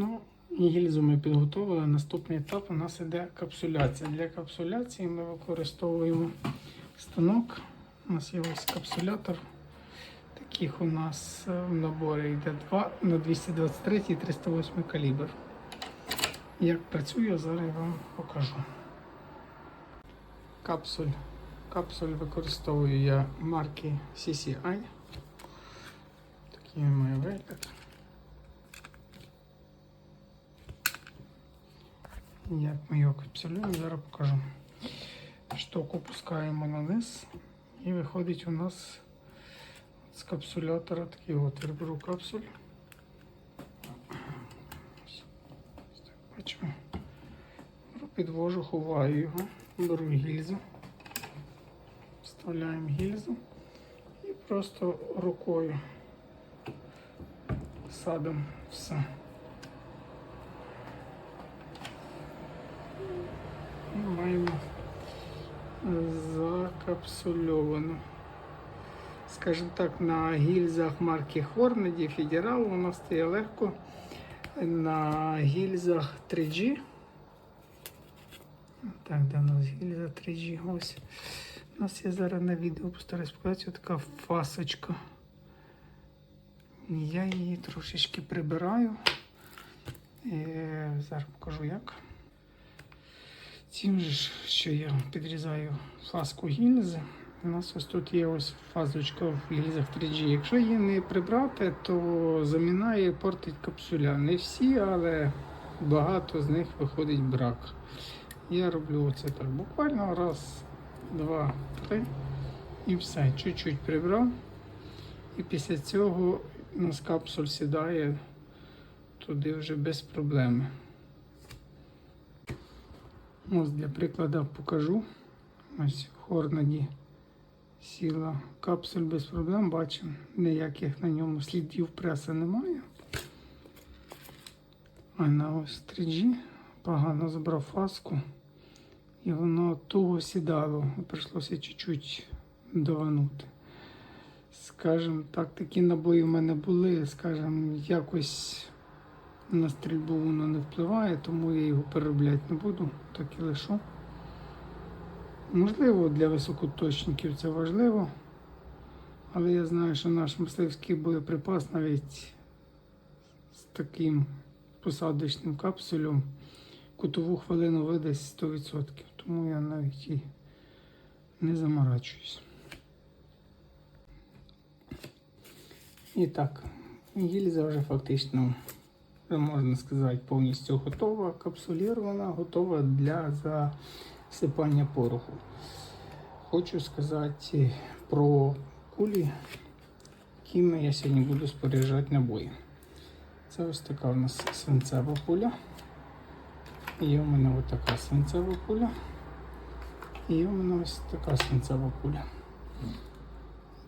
Ну, гільзу ми підготували. Наступний етап у нас іде капсуляція. Для капсуляції ми використовуємо станок. У нас є ось капсулятор. Таких у нас е, в наборі йде 2 на 223 і 308 калібр. Як працює, зараз я вам покажу. Капсуль. Капсуль використовую я марки CCI. Такий має вигляд. Як ми його капсулюємо, зараз покажу. Штуку пускаємо на низ і виходить у нас з капсулятора такий отвір. Беру капсуль. Ось так Бачимо. Підвожу, ховаю його, беру гільзу, вставляємо гільзу і просто рукою садимо все. І маємо закапсульовано. Скажімо так, на гільзах марки Hornady Federal воно стає легко. На гільзах 3G. Так, де у нас гільза 3G? Ось. У нас є зараз на відео, постараюсь показати, така фасочка. Я її трошечки прибираю. Е, зараз покажу як. Тим же, що я підрізаю фаску гільзи, у нас ось тут є ось фазочка в гільзах 3G. Якщо її не прибрати, то замінає портить капсуля. Не всі, але багато з них виходить брак. Я роблю оце так. Буквально раз, два, три і все. Чуть-чуть прибрав. І після цього у нас капсуль сідає туди вже без проблеми. Ось для прикладу покажу. Ось Хорнаді сіла капсуль без проблем, бачимо, ніяких на ньому слідів преси немає. А на ось 3G погано забрав фаску і воно туго сідало. Прийшлося чуть-чуть даванути. Скажем так, такі набої в мене були, скажем, якось на стрільбу воно не впливає, тому я його переробляти не буду, так і лишу. Можливо, для високоточників це важливо, але я знаю, що наш мисливський боєприпас навіть з таким посадочним капсулем кутову хвилину видасть 100%, тому я навіть і не заморачуюсь. І так, гільза вже фактично можна сказати, повністю готова, капсулірована, готова для засипання пороху. Хочу сказати про кулі, якими я сьогодні буду споряджати набої. Це ось така у нас свинцева куля. Є у мене ось така свинцева куля. І у мене ось така свинцева куля.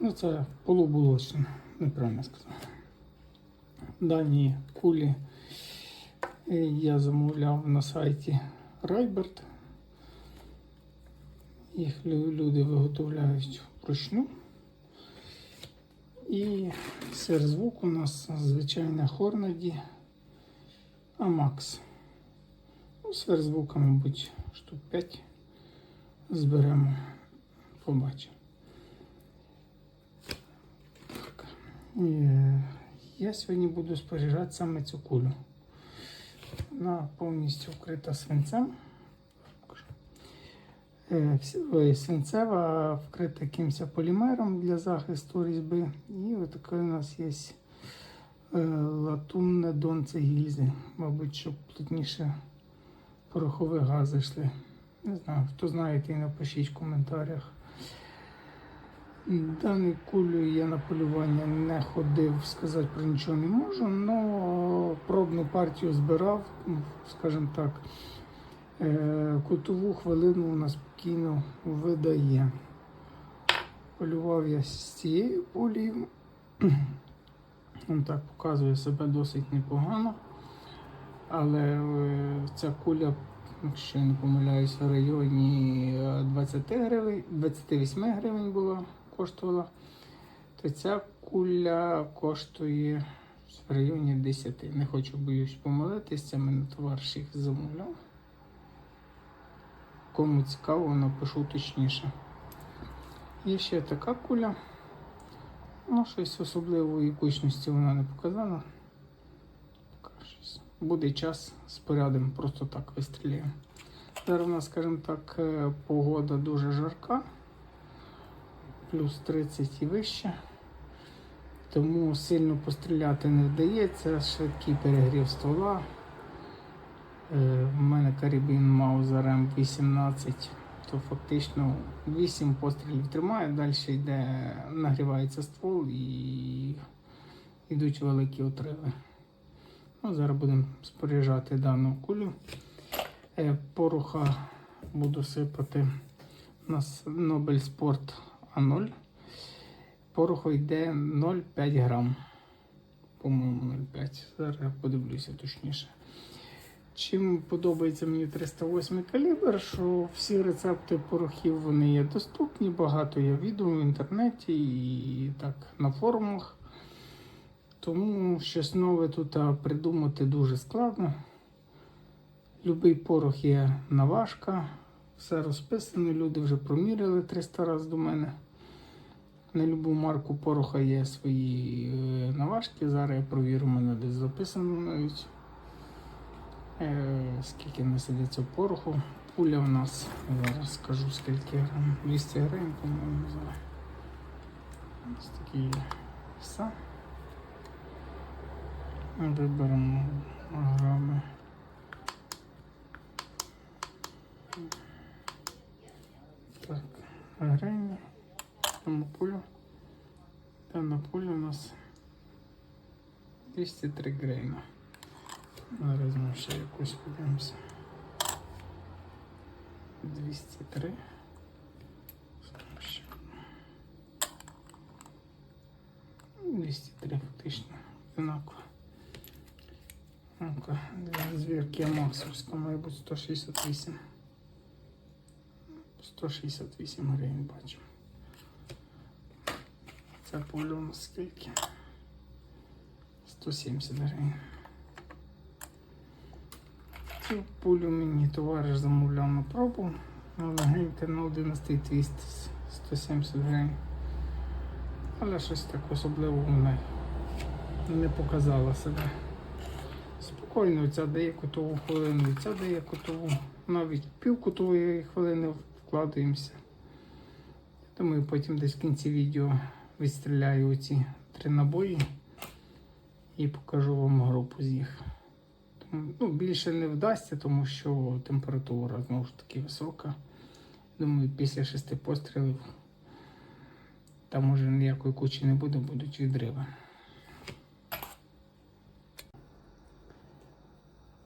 Ну, це полубулочна, неправильно сказав. Дані кулі е, я замовляв на сайті Райберт. Їх люди виготовляють вручну. І серзвук у нас звичайна Хорнаді Амакс. Ну, сверхзвука, мабуть, штук 5 зберемо, побачимо. Так. Я сьогодні буду споряджати саме цю кулю. Вона повністю вкрита свинцем. Е, Свинцева вкрита якимось полімером для захисту різьби. І отаке у нас є е, латунне донце гільзи. Мабуть, щоб плотніше порохові гази йшли. Не знаю, хто знає, і напишіть в коментарях. Дану кулю я на полювання не ходив, сказати про нічого не можу, але пробну партію збирав, ну, скажімо так, е, кутову хвилину вона спокійно видає. Полював я з цією пулею. Він так показує себе досить непогано. Але е, ця куля, якщо я не помиляюсь, в районі е, 20 гривень, 28 гривень була, коштувала. То ця куля коштує в районі 10. Не хочу боюсь помилитись, це мене їх замовляв. Кому цікаво, напишу точніше. Є ще така куля. Ну, щось особливої кучності вона не показала. Буде час з порядом, просто так вистріляємо. Зараз у нас, скажімо так, е, погода дуже жарка, плюс 30 і вище. Тому сильно постріляти не вдається, швидкий перегрів ствола. Е, В мене карабін мав за рем 18, то фактично 8 пострілів тримає, далі йде, нагрівається ствол і йдуть великі отриви. Ну, зараз будемо споряджати дану кулю. Е, Пороха буду сипати. У нас Nobel Sport А0. Пороху йде 0,5 грам. По-моєму, 0,5. Зараз я подивлюся точніше. Чим подобається мені 308 калібр, що всі рецепти порохів вони є доступні, багато є відео в інтернеті і так на форумах. Тому щось нове тут придумати дуже складно. Любий порох є наважка, все розписано, люди вже проміряли 300 разів до мене. На любу марку пороха є свої е, наважки. Зараз я провірю, мене десь записано навіть. Е, скільки насидиться пороху. Пуля в нас, зараз скажу скільки грам. 200 гривень, по-моєму, зараз. Ось такі. Все. Виберемо грами. Так, гривні. Тому пулю. Дана пуля у нас 203 грейна. Зараз ми ще якусь подивимося. 203. Що ще? 203 фактично. Одинаково. Ну-ка, для звірки Амаксовська має бути 168. 168 гривень бачимо. Ця пуля у нас скільки? 170 гривень. Цю пулю мені товариш замовляв на пробу. Але гляньте на 11 твіст 170 гривень. Але щось так особливо вона не показала себе. Спокійно, ця дає кутову хвилину, і ця дає кутову. Навіть пів кутової хвилини вкладаємося. Думаю, потім десь в кінці відео відстріляю ці три набої і покажу вам групу з їх. Ну, більше не вдасться, тому що температура знову ж таки висока. Думаю, після шести пострілів там уже ніякої кучі не буде, будуть відриви.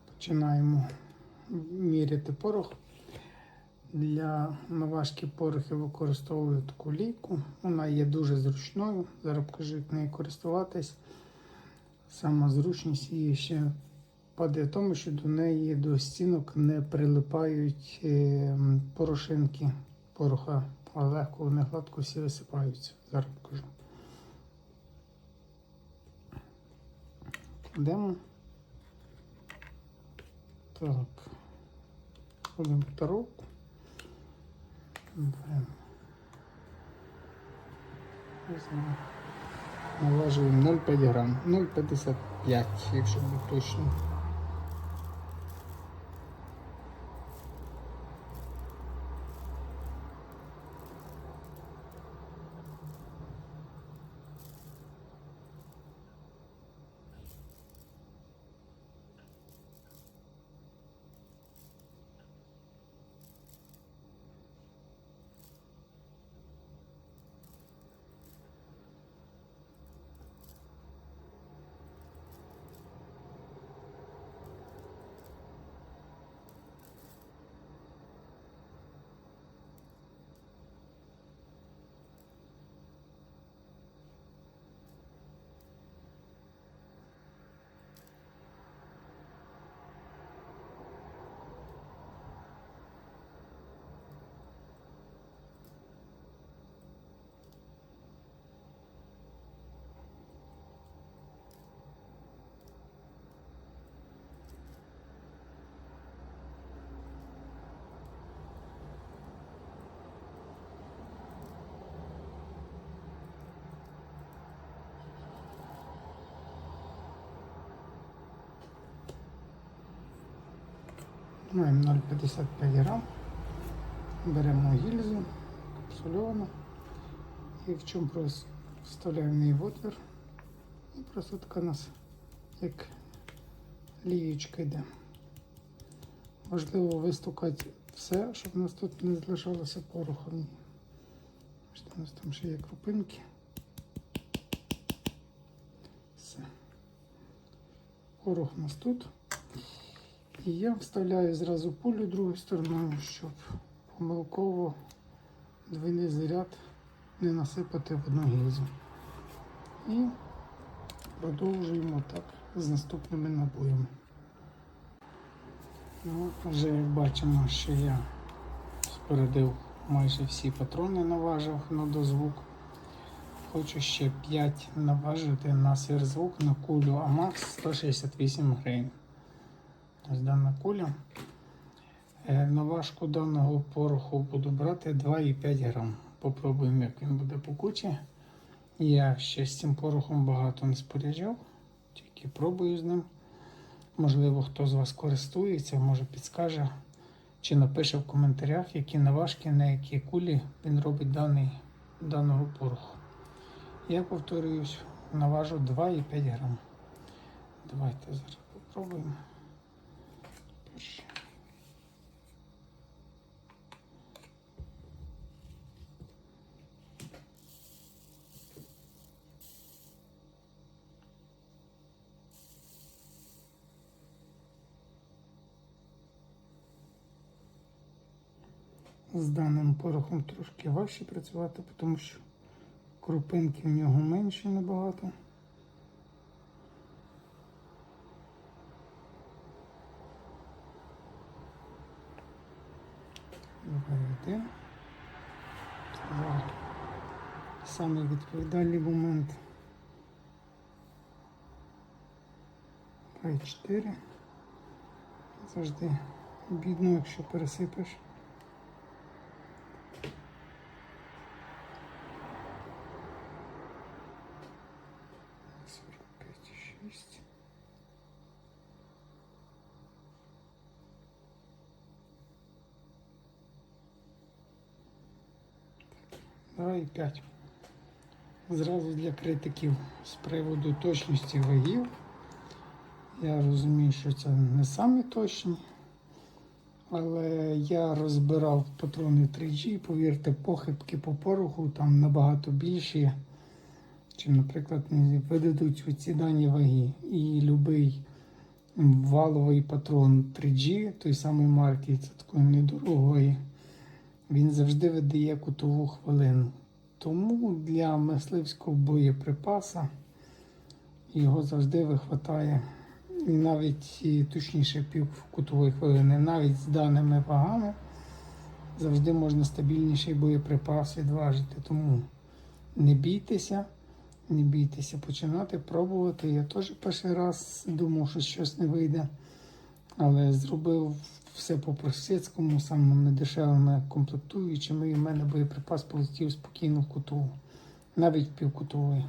Починаємо міряти порох. Для наважки порохи використовую таку лійку. Вона є дуже зручною. Зараз покажу, як нею користуватись. Сама зручність її ще падає в тому, що до неї до стінок не прилипають е, порошинки пороха, а легко вони гладко всі висипаються. Зараз покажу. Кладемо. Так. Ходимо коробку. Налажуємо 0,5 грам. 0,55, якщо бути точно. Маємо 0,55 грам. Беремо гільзу, капсульовану. І в чому просто вставляємо в в отвір. І просто така у нас як лієчка йде. Важливо вистукати все, щоб у нас тут не залишалося. Бачите, у нас там ще є крупинки. Все. Порох у нас тут. І я вставляю зразу пулю другою стороною, щоб помилково двійний заряд не насипати в одну гільзу. І продовжуємо так з наступними набоями. Ну, вже як бачимо, що я спорядив майже всі патрони, наважив на дозвук. Хочу ще 5 наважити на сверхзвук на кулю АМАКС 168 гривень. Ось дана куля. Е, На важку даного пороху буду брати 2,5 грам. Попробуємо, як він буде по кучі. Я ще з цим порохом багато не споряджав, тільки пробую з ним. Можливо, хто з вас користується, може підскаже чи напише в коментарях, які наважки, на які кулі він робить даний, даного пороху. Я повторююсь, наважу 2,5 грам. Давайте зараз попробуємо. З даним порохом трошки важче працювати, тому що крупинки в нього менше набагато. Один. Зараз Самий відповідальний момент. Давай чотири. Завжди бідно, якщо пересипеш. 45, 6. Давай 5. Зразу для критиків з приводу точності вагів. Я розумію, що це не самі точні. Але я розбирав патрони 3G, повірте, похибки по пороху там набагато більші чим, наприклад, видадуть ці дані ваги. І будь-який валовий патрон 3G, той самої марки, це такої недорогої, він завжди видає кутову хвилину. Тому для мисливського боєприпаса його завжди вихватає. І навіть точніше пів кутової хвилини, навіть з даними вагами завжди можна стабільніший боєприпас відважити. Тому не бійтеся. Не бійтеся починати пробувати. Я теж перший раз думав, що щось не вийде. Але зробив все по-простецькому, самими дешевими комплектуючими, і в мене боєприпас полетів спокійно в куту, навіть півкутовий.